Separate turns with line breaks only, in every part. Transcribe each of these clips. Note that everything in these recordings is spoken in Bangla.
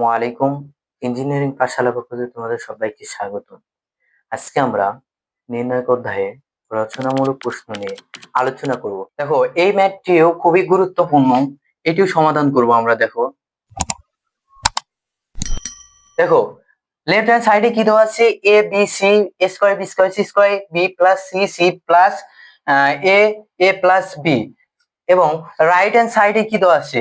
আসসালামু আলাইকুম। ইঞ্জিনিয়ারিং পাঠশালা পক্ষ থেকে তোমাদের সবাইকে স্বাগত। আজকে আমরা নির্ণায়ক অধ্যায়ে রচনামূলক প্রশ্ন নিয়ে আলোচনা করব। দেখো, এই ম্যাথটিও খুবই গুরুত্বপূর্ণ। এটিও সমাধান করব আমরা, দেখো। দেখো লেফট হ্যান্ড সাইডে কি দেওয়া আছে? A B C square B square C square B plus C C plus A A plus B এবং রাইট হ্যান্ড সাইডে কি দেওয়া আছে?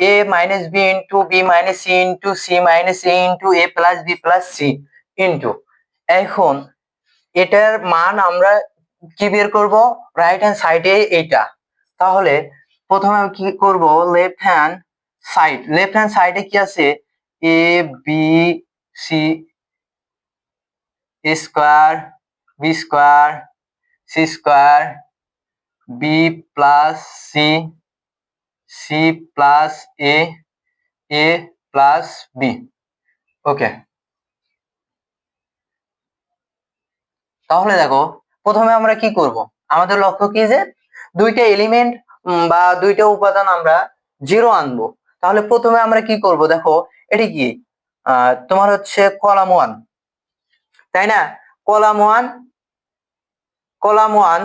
A minus b into b minus c into c minus a into a plus b plus c into. এখন এটার মান আমরা কি বের করব? রাইট হ্যান্ড সাইডে এইটা তাহলে প্রথমে আমি কি করব? Left hand side left hand সাইডে কি আছে? A B C square B square C square B plus C C plus A A plus B okay তাহলে দেখো, প্রথমে আমরা কি করব? আমাদের লক্ষ্য কি যে, দুইটা এলিমেন্ট বা দুইটা উপাদান আমরা জিরো আনব। তাহলে প্রথমে আমরা কি করব? দেখো, এটি কি? তোমার হচ্ছে কলাম ওয়ান তাই না? কলাম ওয়ান কলাম ওয়ান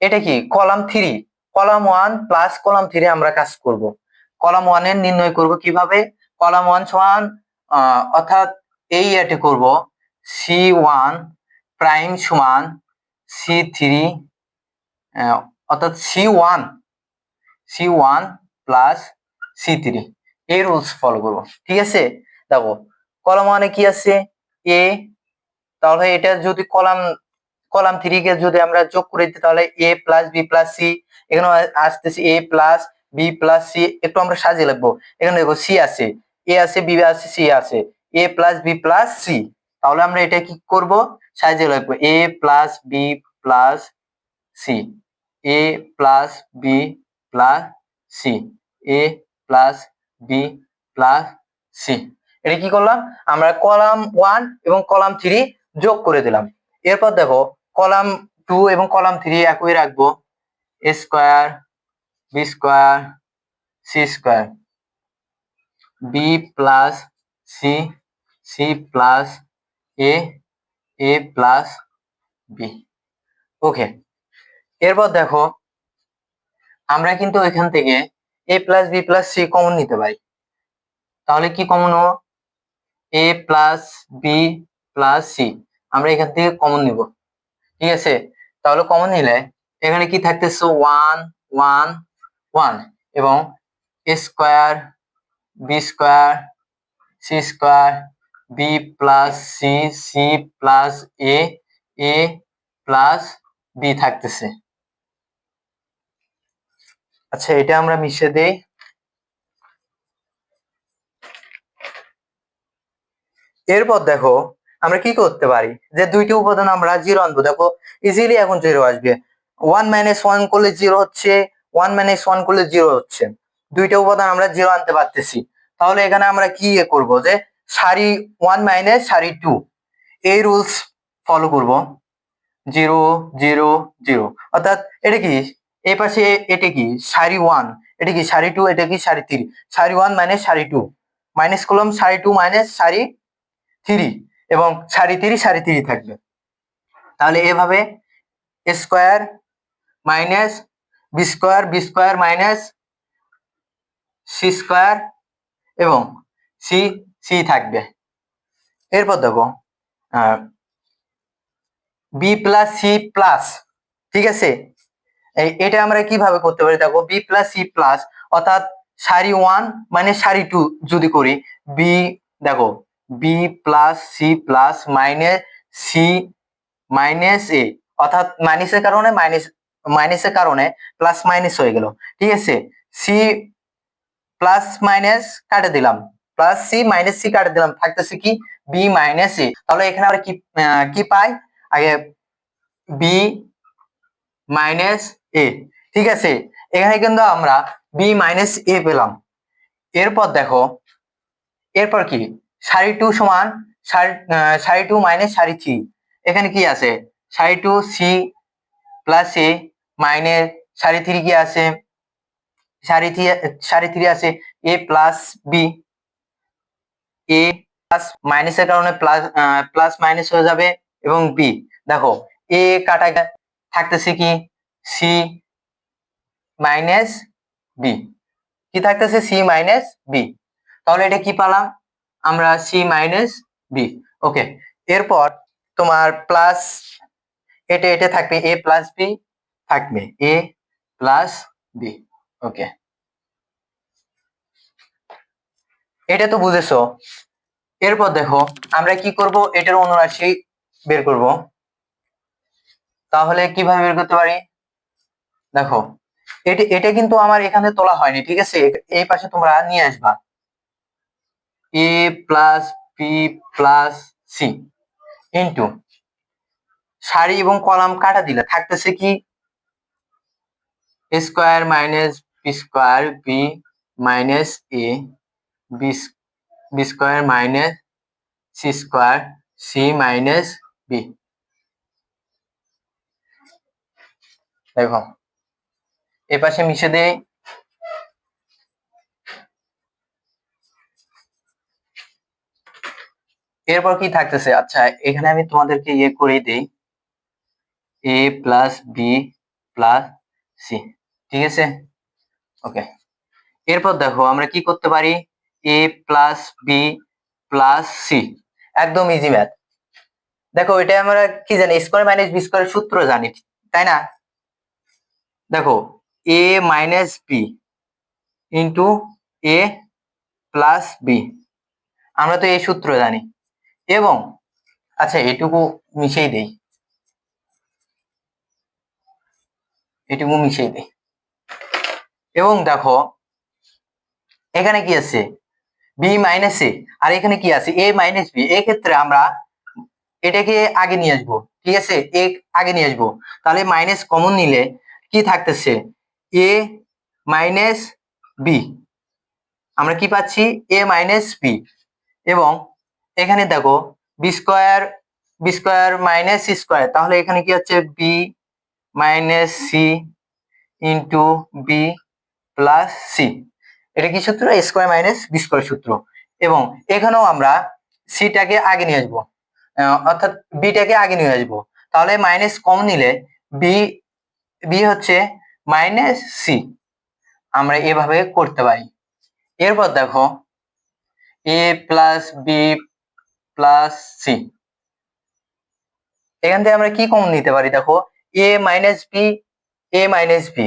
এটা কি? Column three column one plus column three আমরা কাজ করব। কলাম ওয়ানের নির্ণয় করব কীভাবে? কলাম ওয়ান সমান অর্থাৎ এই এটি করব সি ওয়ান প্রাইম সমান সি থ্রি অর্থাৎ C one C one plus C three. এই রুলস ফলো করব। ঠিক আছে? দেখো, কলাম ওয়ানে কি আছে? এ, তাহলে এটা যদি কলাম কলাম থ্রি কে যদি আমরা যোগ করে দিই, তাহলে A plus B plus C এখানে আসতেছি A plus B plus C একটু আমরা সাজিয়ে লিখব। এখানে দেখো সি আছে। এ আছে বি আছে সি আছে। A plus B plus C তাহলে আমরা এটা কি করব? সাজিয়ে লিখব। A plus B plus C A plus B plus C A plus B plus C এটা কি করলাম? আমরা কলাম ওয়ান এবং কলাম থ্রি যোগ করে দিলাম। এরপর দেখো, কলাম টু এবং কলাম থ্রি একই রাখব। Square, B square, C square. B plus C C plus A A plus B. Okay, এরপর দেখো, আমরা কিন্তু এখান থেকে A plus B plus C common নিতে পারি। তাহলে কি common O A plus B plus C. আমরা এখান থেকে কমন নিব। ঠিক আছে? তাহলে কমন নিলে এখানে কি থাকতেছে? ওয়ান ওয়ান ওয়ান এবং A square B square C square B plus C C plus A A plus B থাকতেছে। আচ্ছা এটা আমরা মিশে দেই। এরপর দেখো, আমরা কি করতে পারি? যে দুইটি উপাদান আমরা জিরো আনব। দেখো ইজিলি এখন জিরো আসবে। ওয়ান মাইনাস ওয়ান করলে জিরো হচ্ছে ওয়ান মাইনাস ওয়ান করলে জিরো হচ্ছে। দুইটা উপাদান আমরা জিরো আনতে পারতেছি। তাহলে এখানে আমরা কি ইয়ে করব যে, সারি ওয়ান মাইনাস সারি টু এই রুলস ফলো করব। জিরো জিরো জিরো অর্থাৎ এটা কি? এই পাশে এটা কি? সারি ওয়ান এটা কি? সারি টু এটা কি? সারি থ্রি সারি ওয়ান মাইনাস সারি টু মাইনাস কলম সারি টু মাইনাস সারি থ্রি এবং সারি থ্রি সারি থ্রি থাকবে। তাহলে এভাবে square minus B square B square minus C square এবং সি সি থাকবে। এরপর দেখো বি প্লাস সি প্লাস ঠিক আছে? এটা আমরা কীভাবে করতে পারি? দেখো বি প্লাস সি প্লাস অর্থাৎ সারি ওয়ান মানে সারি টু যদি করি বি দেখো B plus C plus minus C minus A অর্থাৎ মাইনাসের কারণে মাইনাস মাইনাসের কারণে প্লাস মাইনাস হয়ে গেল। ঠিক আছে? সি প্লাস মাইনাস কাটে দিলাম। প্লাস সি মাইনাস সি কাটে দিলাম। থাকতেছে কি? বি মাইনাস এ তাহলে এখানে আমরা কি কি পাই? আগে বি মাইনাস এ ঠিক আছে? এখানে কিন্তু আমরা বি মাইনাস এ পেলাম। এরপর দেখো, এরপর কি? সারি টু সমান সারি টু মাইনাস সারি থ্রি এখানে কি আছে? সারি two C plus A minus সারি থ্রি কি আছে? সারি থ্রি সারি থ্রি আছে A plus B A plus মাইনাসের কারণে প্লাস প্লাস মাইনাস হয়ে যাবে এবং বি দেখো এ কাটা থাকতেছে কি? সি মাইনাস বি কি থাকতেছে? সি মাইনাস বি তাহলে এটা কি পেলাম? আমরা সি মাইনাস বি ওকে এরপর তোমার প্লাস এটা এটা থাকবে এ প্লাস বি থাকবে এ প্লাস বি ওকে এটা তো বুঝেছ। এরপর দেখো, আমরা কি করব? এটার অনুরাশি বের করব। তাহলে কীভাবে বের করতে পারি? দেখো, এটা এটা কিন্তু আমার এখানে তোলা হয়নি, ঠিক আছে? এই পাশে তোমরা নিয়ে আসবা। A plus B plus C into সারি এবং কলাম কাটা দিলে থাকতেছে কি? Square minus B square B minus A, B square minus C square, C minus B. দেখো, এ পাশে মিশে দেই। এরপর কি থাকতেছে? আচ্ছা এখানে আমি তোমাদেরকে ইয়ে করে দেই। A plus B plus C. ঠিক আছে? ওকে এরপর দেখো, আমরা কি করতে পারি? A plus B plus C একদম ইজি ম্যাথ দেখো, এটা আমরা কি জানি? স্কোয়ার মাইনাস বি স্কোয়ার সূত্র জানি, তাই না? দেখো A minus B into A plus B আমরা তো এই সূত্র জানি। এবং আচ্ছা এটুকু মিশিয়ে দেই। এটুকু মিশিয়ে দেই। এবং দেখো, এখানে কি আছে? বি মাইনাস এ আর এখানে কি আছে? এ মাইনাস বি ক্ষেত্রে আমরা এটাকে আগে নিয়ে আসব, ঠিক আছে? এ আগে নিয়ে আসব। তাহলে মাইনাস কমন নিলে কি থাকতেছে? এ মাইনাস বি আমরা কি পাচ্ছি? এ মাইনাস বি এবং এখানে দেখো B square B square minus square তাহলে এখানে কি হচ্ছে? B minus C into B plus C এটা কি সূত্র? স্কোয়ার মাইনাস বি স্কোয়ার সূত্র। এবং এখানেও আমরা সিটাকে আগে নিয়ে আসব। অর্থাৎ বিটাকে আগে নিয়ে আসব। তাহলে মাইনাস কম নিলে বি বি হচ্ছে মাইনাস সি আমরা এভাবে করতে পারি। এরপর দেখো A plus B plus C এখান থেকে আমরা কি কমন নিতে পারি? দেখো A minus B A minus B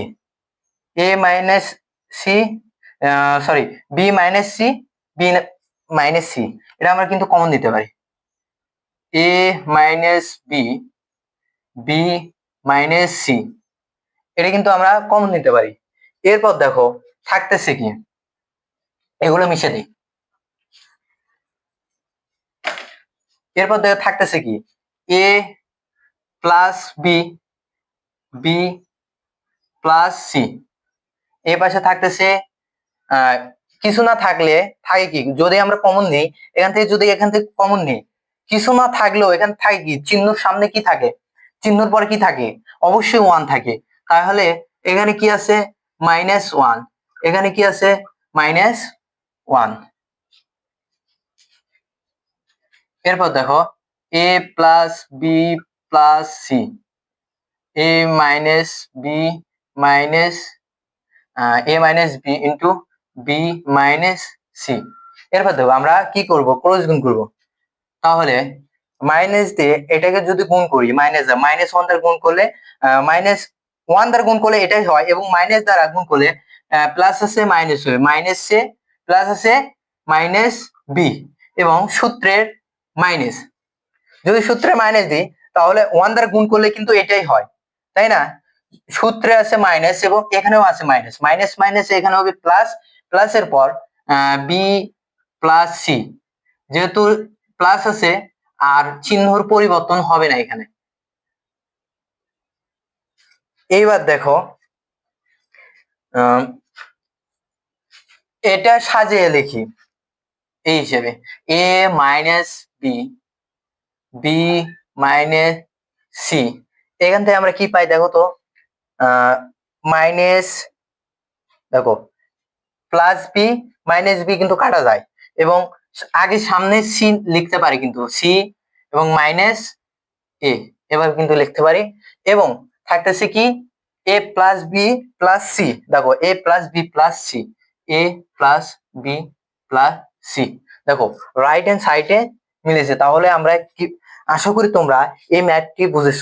A minus C sorry B minus C B minus C এটা আমরা কিন্তু কমন দিতে পারি। A minus B B minus C এটা কিন্তু আমরা কমন নিতে পারি। এরপর দেখো, থাকতেছে কি? এগুলো মিশে দিই। এরপর দেখো, থাকতেছে কি? A plus B B plus C এ পাশে থাকতেছে কিছু না থাকলে থাকে কি? যদি আমরা কমন নিই, এখান থেকে যদি এখান থেকে কমন নিই, কিছু না থাকলেও এখান থাকে কি? চিহ্নর সামনে কি থাকে? চিহ্নর পরে কি থাকে? অবশ্যই ওয়ান থাকে। তাহলে এখানে কি আছে? মাইনাস ওয়ান এখানে কি আছে? মাইনাস ওয়ান এরপর দেখো A plus B plus C A minus B minus A minus B into B minus C এরপর দেখো, আমরা কি করব? ক্রস গুণ করব। তাহলে মাইনাস দিয়ে এটাকে যদি গুণ করি মাইনাস মাইনাস ওয়ান দ্বারা গুণ করলে মাইনাস ওয়ান দ্বারা গুণ করলে এটাই হয় এবং মাইনাস দ্বারা গুণ করলে প্লাস আছে মাইনাস হবে মাইনাস সে প্লাস আছে মাইনাস বি এবং সূত্রের মাইনাস যদি সূত্রে মাইনাস দিই, তাহলে ওয়ান দ্বারা গুণ করলে কিন্তু এটাই হয়, তাই না? সূত্রে আছে মাইনাস এবং এখানেও আছে মাইনাস মাইনাস মাইনাস এখানে হবে প্লাস প্লাসের পর বি প্লাস সি যেহেতু প্লাস আছে, আর চিহ্নর পরিবর্তন হবে না এখানে। এইবার দেখো এটা সাজিয়ে লিখি। এই হিসেবে A minus B B minus C এখান থেকে আমরা কি পাই দেখো তো? মাইনাস দেখো প্লাস বি মাইনাস বি কিন্তু কাটা যায়। এবং আগে সামনে সি লিখতে পারি কিন্তু সি এবং মাইনাস এ এবার কিন্তু লিখতে পারি। এবং থাকতেছে কি? A plus B plus C দেখো A plus B plus C A plus B plus C দেখো রাইট হ্যান্ড সাইডে মিলেছে। তাহলে আমরা কি, আশা করি তোমরা এই ম্যাথটি বুঝেছ।